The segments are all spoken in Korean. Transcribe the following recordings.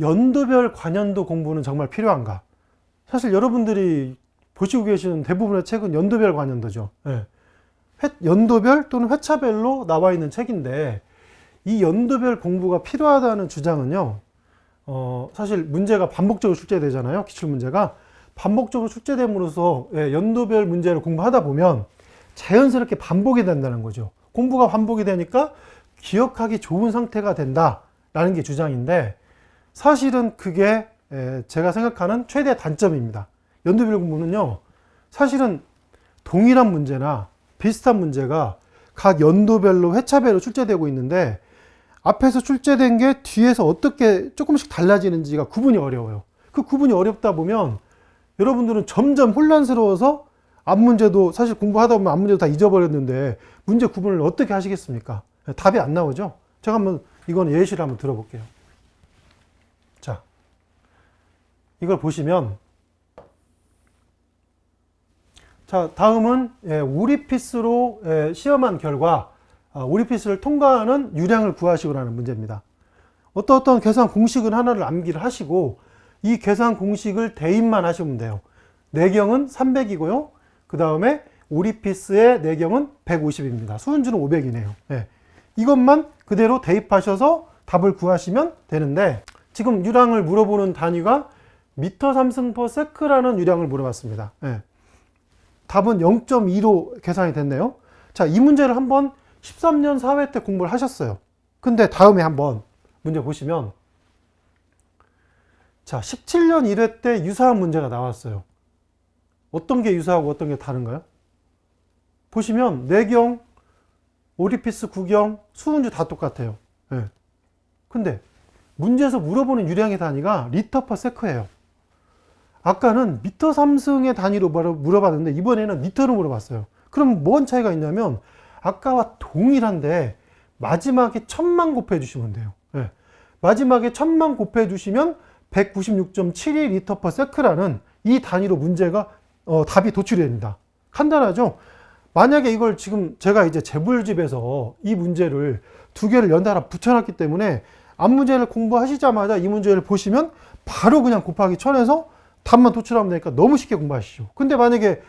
연도별 관연도 공부는 정말 필요한가? 사실 여러분들이 보시고 계시는 대부분의 책은 연도별 관연도죠. 예. 회- 연도별 또는 회차별로 나와 있는 책인데 이 연도별 공부가 필요하다는 주장은요. 어, 사실 문제가 반복적으로 출제되잖아요. 기출 문제가 반복적으로 출제됨으로써 예, 연도별 문제를 공부하다 보면 자연스럽게 반복이 된다는 거죠. 공부가 반복이 되니까 기억하기 좋은 상태가 된다라는 게 주장인데 사실은 그게 에, 제가 생각하는 최대 단점입니다. 연도별 공부는요, 사실은 동일한 문제나 비슷한 문제가 각 연도별로 회차별로 출제되고 있는데 앞에서 출제된 게 뒤에서 어떻게 조금씩 달라지는지가 구분이 어려워요. 그 구분이 어렵다 보면 여러분들은 점점 혼란스러워서 앞 문제도 사실 공부하다 보면 앞 문제도 다 잊어버렸는데 문제 구분을 어떻게 하시겠습니까? 답이 안 나오죠? 제가 한번 이건 예시를 한번 들어볼게요. 자, 이걸 보시면 자, 다음은 예, 우리피스로 예, 시험한 결과 아, 우리피스를 통과하는 유량을 구하시오라는 문제입니다. 어떤 어떤 계산 공식은 하나를 암기를 하시고 이 계산 공식을 대입만 하시면 돼요. 내경은 300이고요. 그 다음에 오리피스의 내경은 150입니다. 수은주는 500이네요. 예. 이것만 그대로 대입하셔서 답을 구하시면 되는데 지금 유량을 물어보는 단위가 미터 3승 퍼 세크라는 유량을 물어봤습니다. 예. 답은 0.2로 계산이 됐네요. 자, 이 문제를 한번 13년 4회 때 공부를 하셨어요. 근데 다음에 한번 문제 보시면 자, 17년 1회 때 유사한 문제가 나왔어요. 어떤 게 유사하고 어떤 게 다른가요? 보시면 내경, 오리피스 구경, 수은주 다 똑같아요. 예. 근데 문제에서 물어보는 유량의 단위가 리터 퍼 세크예요. 아까는 미터 3승의 단위로 물어- 물어봤는데 이번에는 리터로 물어봤어요. 그럼 뭔 차이가 있냐면 아까와 동일한데 마지막에 천만 곱해 주시면 돼요. 예. 마지막에 천만 곱해 주시면 196.72 리터 퍼 세크라는 이 단위로 문제가 어, 답이 도출이 됩니다. 간단하죠? 만약에 이걸 지금 제가 이제 재불집에서 이 문제를 두 개를 연달아 붙여놨기 때문에 앞 문제를 공부하시자마자 이 문제를 보시면 바로 그냥 곱하기 천에서 답만 도출하면 되니까 너무 쉽게 공부하시죠. 근데 만약에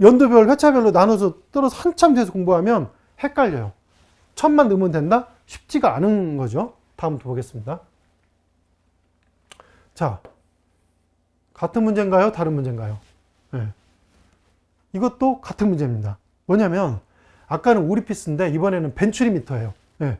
연도별, 회차별로 나눠서 떨어서 한참 돼서 공부하면 헷갈려요. 천만 넣으면 된다? 쉽지가 않은 거죠. 다음부터 보겠습니다. 자, 같은 문제인가요? 다른 문제인가요? 네. 이것도 같은 문제입니다. 뭐냐면, 아까는 오리피스인데, 이번에는 벤츄리미터예요. 네.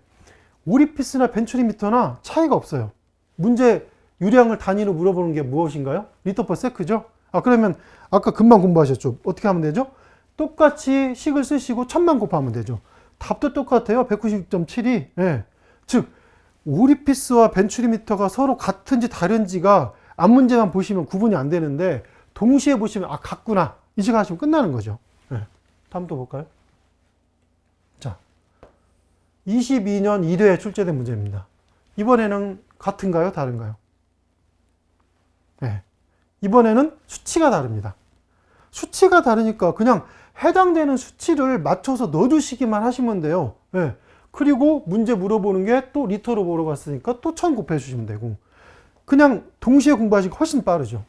오리피스나 벤츄리미터나 차이가 없어요. 문제 유량을 단위로 물어보는 게 무엇인가요? 리터 퍼 세크죠? 아, 그러면 아까 금방 공부하셨죠? 어떻게 하면 되죠? 똑같이 식을 쓰시고 천만 곱하면 되죠. 답도 똑같아요. 196.72. 예. 즉, 오리피스와 벤츄리미터가 서로 같은지 다른지가 앞 문제만 보시면 구분이 안 되는데 동시에 보시면 아 같구나 이 시간 하시면 끝나는 거죠. 예. 다음 또 볼까요? 자, 22년 1회에 출제된 문제입니다. 이번에는 같은가요? 다른가요? 네. 이번에는 수치가 다릅니다. 수치가 다르니까 그냥 해당되는 수치를 맞춰서 넣어주시기만 하시면 돼요. 네. 그리고 문제 물어보는 게 또 리터로 물어봤으니까 또 천 곱해 주시면 되고 그냥 동시에 공부하시기 훨씬 빠르죠.